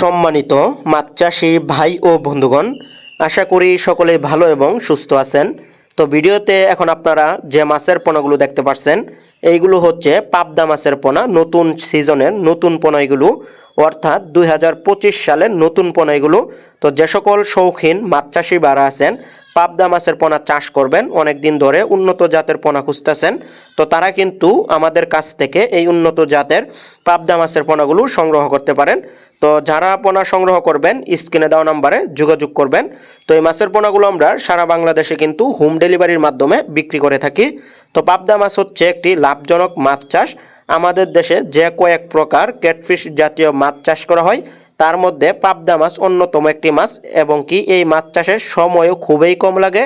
সম্মানিত মাছ চাষি ভাই ও বন্ধুগণ, আশা করি সকলে ভালো এবং সুস্থ আছেন। তো ভিডিওতে এখন আপনারা যে মাছের পোনাগুলো দেখতে পারছেন, এইগুলো হচ্ছে পাবদা মাছের পোনা, নতুন সিজনের নতুন পোনা এগুলো অর্থাৎ দুই হাজার পঁচিশ সালের নতুন পোনা এগুলো তো যে সকল শৌখিন মাছ চাষি বাড়া আছেন পাবদা মাছের পোনা চাষ করবেন অনেক দিন ধরে উন্নত জাতের পোনা খুঁজতেছেন। তো তারা কিন্তু আমাদের কাছ থেকে এই উন্নত জাতের পাবদা মাছের পোনাগুলো সংগ্রহ করতে পারেন। তো যারা পোনা সংগ্রহ করবেন, স্ক্রিনে দেওয়া নাম্বারে যোগাযোগ করবেন। তো এই মাছের পোনাগুলো আমরা সারা বাংলাদেশে কিন্তু হোম ডেলিভারির মাধ্যমে বিক্রি করে থাকি। তো পাবদা মাছ হচ্ছে একটি লাভজনক মাছ চাষ। আমাদের দেশে যে কয়েক প্রকার ক্যাটফিশ জাতীয় মাছ চাষ করা হয়। তার মধ্যে পাবদা মাছ অন্যতম একটি মাছ এবং কি এই মাছ চাষের সময়ও খুবই কম লাগে।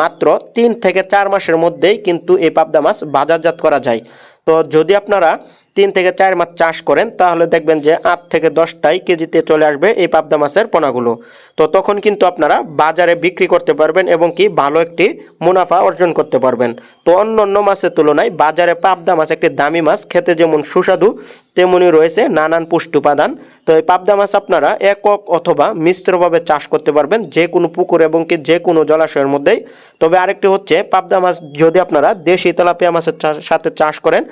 মাত্র তিন থেকে চার মাসের মধ্যেই কিন্তু এই পাবদা মাছ বাজারজাত করা যায়। তো যদি আপনারা তিন থেকে চার মাস চাষ করেন, তাহলে দেখবেন যে আট থেকে দশটাই কেজিতে চলে আসবে এই পাবদা মাছের পোনাগুলো। তো তখন কিন্তু আপনারা বাজারে বিক্রি করতে পারবেন এবং কি ভালো একটি মুনাফা অর্জন করতে পারবেন। তো অন্য অন্য মাছের তুলনায় বাজারে পাবদা মাছ একটি দামি মাছ, খেতে যেমন সুস্বাদু, তেমনি রয়েছে নানান পুষ্টি উপাদান। তো এই পাবদা মাছ আপনারা একক অথবা মিশ্রভাবে চাষ করতে পারবেন, যে কোনো পুকুর এবং কি যে কোনো জলাশয়ের মধ্যেই। তবে আরেকটি হচ্ছে পাবদা মাছ, যদি আপনারা দেশি তেলাপিয়া মাছের সাথে চাষ করেন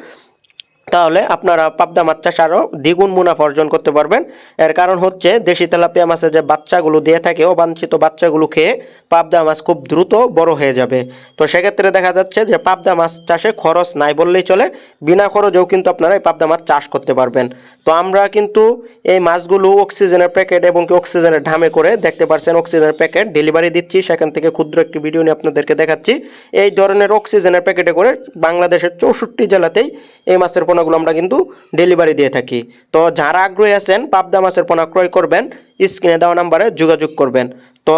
তাহলে আপনারা পাবদা মাছ চাষ আরও দ্বিগুণ মুনাফা অর্জন করতে পারবেন। এর কারণ হচ্ছে দেশি তেলাপিয়া মাছের যে বাচ্চাগুলো দিয়ে থাকে, অবাঞ্ছিত বাচ্চাগুলো খেয়ে পাবদা মাছ খুব দ্রুত বড় হয়ে যাবে। তো সেক্ষেত্রে দেখা যাচ্ছে যে পাবদা মাছ চাষে খরচ নাই বললেই চলে, বিনা খরচেও কিন্তু আপনারা এই পাবদা মাছ চাষ করতে পারবেন। তো আমরা কিন্তু এই মাছগুলো অক্সিজেনের প্যাকেট এবং কি অক্সিজেনের ঢামে করে দেখতে পারছেন, অক্সিজেনের প্যাকেট ডেলিভারি দিচ্ছি। সেখান থেকে ক্ষুদ্র একটি ভিডিও নিয়ে আপনাদেরকে দেখাচ্ছি। এই ধরনের অক্সিজেনের প্যাকেটে করে বাংলাদেশের চৌষট্টি জেলাতেই এই মাছের পোনাগুলো আমরা কিন্তু ডেলিভারি দিয়ে থাকি। তো যারা আগ্রহী আছেন, পাবদা মাছের পোনা ক্রয় করবেন, স্ক্রিনে দেওয়া নাম্বারে যোগাযোগ করবেন। তো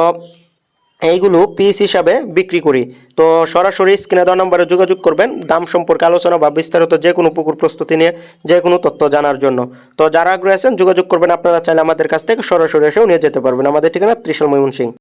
এইগুলো পিস হিসাবে বিক্রি করি। তো সরাসরি স্ক্রিনে দেওয়া নম্বরে যোগাযোগ করবেন, দাম সম্পর্কে আলোচনা বা বিস্তারিত যে কোনো পুকুর প্রস্তুতি নিয়ে যে কোনো তথ্য জানার জন্য। তো যারা আগ্রহী আছেন, যোগাযোগ করবেন, আপনারা চাইলে আমাদের কাছ থেকে সরাসরি এসেও নিয়ে যেতে পারবেন। আমাদের ঠিকানা ত্রিশাল ময়মনসিং